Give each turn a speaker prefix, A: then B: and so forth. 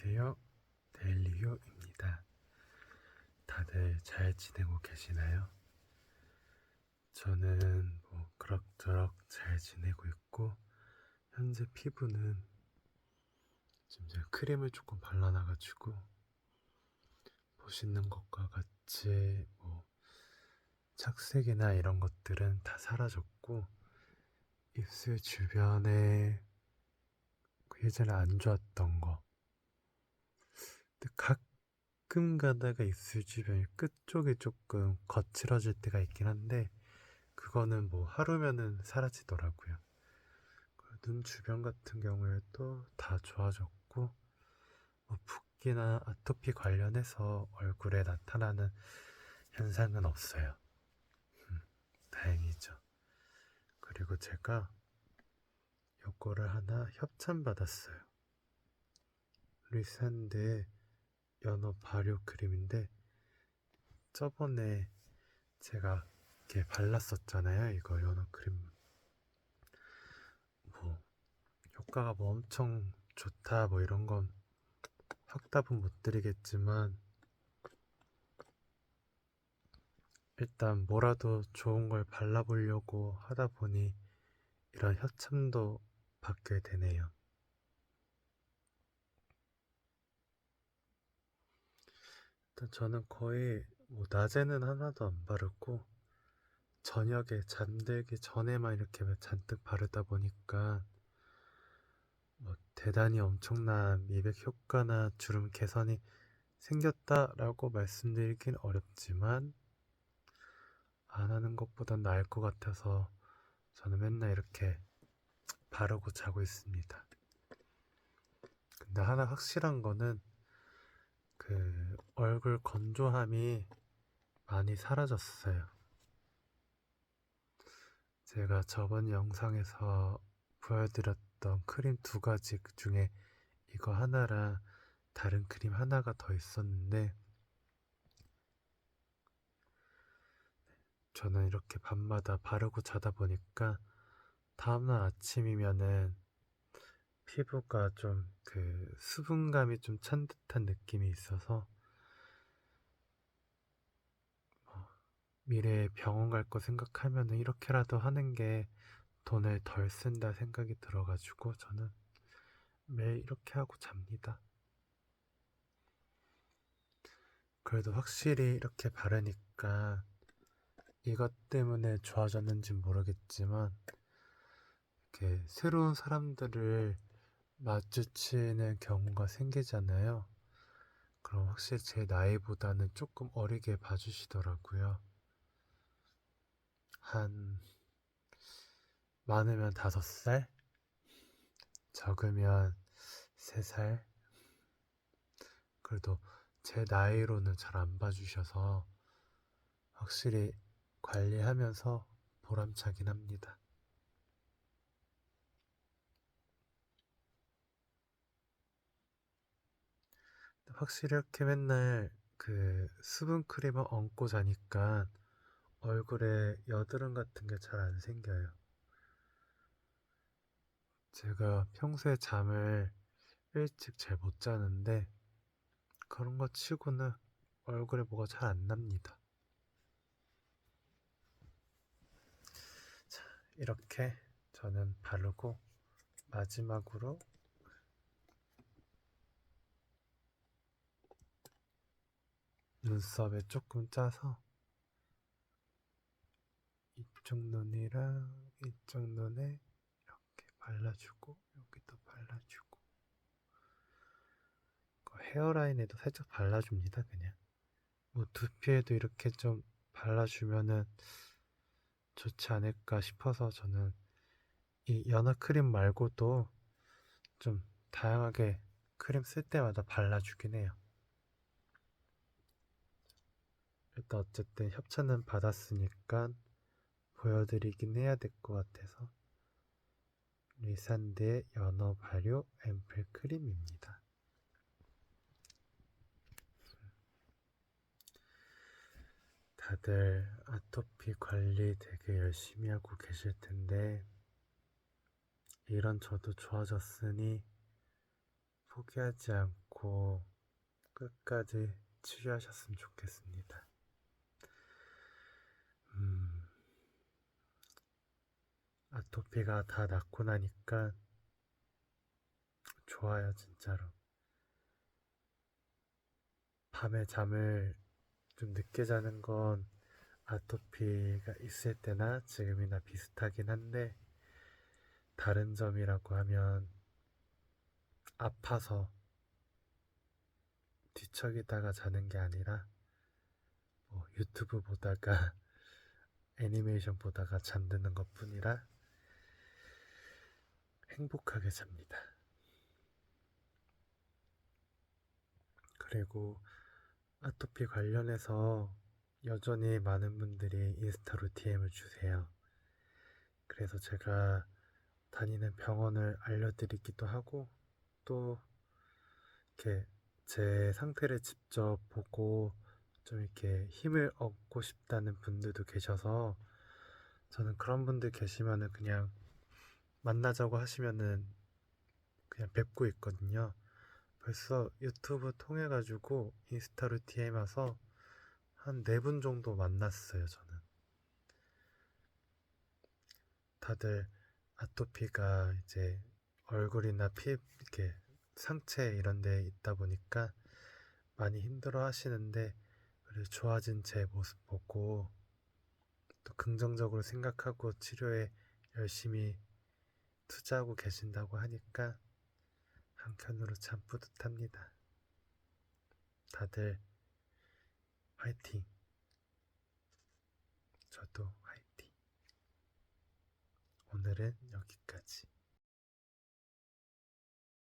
A: 안녕하세요. 데일리효입니다. 다들 잘 지내고 계시나요? 저는 뭐 그럭저럭 잘 지내고 있고 현재 피부는 지금 제가 크림을 조금 발라놔가지고 보시는 것과 같이 뭐 착색이나 이런 것들은 다 사라졌고 입술 주변에 그 예전에 안 좋았던 거 가끔 가다가 입술 주변 끝쪽이 조금 거칠어질 때가 있긴 한데 그거는 뭐 하루면은 사라지더라고요. 그눈 주변 같은 경우에도 다 좋아졌고 뭐 붓기나 아토피 관련해서 얼굴에 나타나는 현상은 없어요. 음, 다행이죠. 그리고 제가 요거를 하나 협찬 받았어요. 리산드의 연어 발효 크림인데 저번에 제가 이렇게 발랐었잖아요. 이거 연어 크림. 뭐 효과가 뭐 엄청 좋다 뭐 이런 건 확답은 못 드리겠지만 일단 뭐라도 좋은 걸 발라보려고 하다 보니 이런 협찬도 받게 되네요. 일단 저는 거의 뭐 낮에는 하나도 안 바르고 저녁에 잠들기 전에만 이렇게 잔뜩 바르다 보니까 뭐 대단히 엄청난 미백 효과나 주름 개선이 생겼다라고 말씀드리긴 어렵지만 안 하는 것보단 나을 것 같아서 저는 맨날 이렇게 바르고 자고 있습니다. 근데 하나 확실한 거는 그 얼굴 건조함이 많이 사라졌어요. 제가 저번 영상에서 보여드렸던 크림 두 가지 그 중에 이거 하나랑 다른 크림 하나가 더 있었는데 저는 이렇게 밤마다 바르고 자다 보니까 다음날 아침이면은 피부가 좀 그 수분감이 좀 찬 듯한 느낌이 있어서 뭐 미래에 병원 갈 거 생각하면은 이렇게라도 하는 게 돈을 덜 쓴다 생각이 들어가지고 저는 매일 이렇게 하고 잡니다. 그래도 확실히 이렇게 바르니까 이것 때문에 좋아졌는지 모르겠지만 이렇게 새로운 사람들을 마주치는 경우가 생기잖아요. 그럼 확실히 제 나이보다는 조금 어리게 봐주시더라고요. 한 많으면 다섯 살, 적으면 세 살. 그래도 제 나이로는 잘 안 봐주셔서 확실히 관리하면서 보람차긴 합니다. 확실히 이렇게 맨날 그 수분 크림을 얹고 자니까 얼굴에 여드름 같은 게 잘 안 생겨요. 제가 평소에 잠을 일찍 잘 못 자는데 그런 거 치고는 얼굴에 뭐가 잘 안 납니다. 자, 이렇게 저는 바르고 마지막으로 눈썹에 조금 짜서 이쪽 눈이랑 이쪽 눈에 이렇게 발라주고 여기도 발라주고 그 헤어라인에도 살짝 발라줍니다 그냥 뭐 두피에도 이렇게 좀 발라주면은 좋지 않을까 싶어서 저는 이 연어 크림 말고도 좀 다양하게 크림 쓸 때마다 발라주긴 해요. 일단 어쨌든 협찬은 받았으니까 보여드리긴 해야 될 것 같아서 리산드의 연어 발효 앰플 크림입니다. 다들 아토피 관리 되게 열심히 하고 계실 텐데 이런 저도 좋아졌으니 포기하지 않고 끝까지 치유하셨으면 좋겠습니다. 아토피가 다 낫고 나니까 좋아요, 진짜로. 밤에 잠을 좀 늦게 자는 건 아토피가 있을 때나 지금이나 비슷하긴 한데, 다른 점이라고 하면 아파서 뒤척이다가 자는 게 아니라 뭐 유튜브 보다가 애니메이션 보다가 잠드는 것 뿐이라 행복하게 잡니다. 그리고 아토피 관련해서 여전히 많은 분들이 인스타로 DM을 주세요. 그래서 제가 다니는 병원을 알려드리기도 하고 또 이렇게 제 상태를 직접 보고 좀 이렇게 힘을 얻고 싶다는 분들도 계셔서 저는 그런 분들 계시면은 그냥 만나자고 하시면은 그냥 뵙고 있거든요. 벌써 유튜브 통해 가지고 인스타로 DM 와서 한 네 분 정도 만났어요, 저는. 다들 아토피가 이제 얼굴이나 피 이렇게 상체 이런 데 있다 보니까 많이 힘들어 하시는데 그래도 좋아진 제 모습 보고 또 긍정적으로 생각하고 치료에 열심히 투자하고 계신다고 하니까 한편으로 참 뿌듯합니다. 다들 화이팅! 저도 화이팅! 오늘은 여기까지.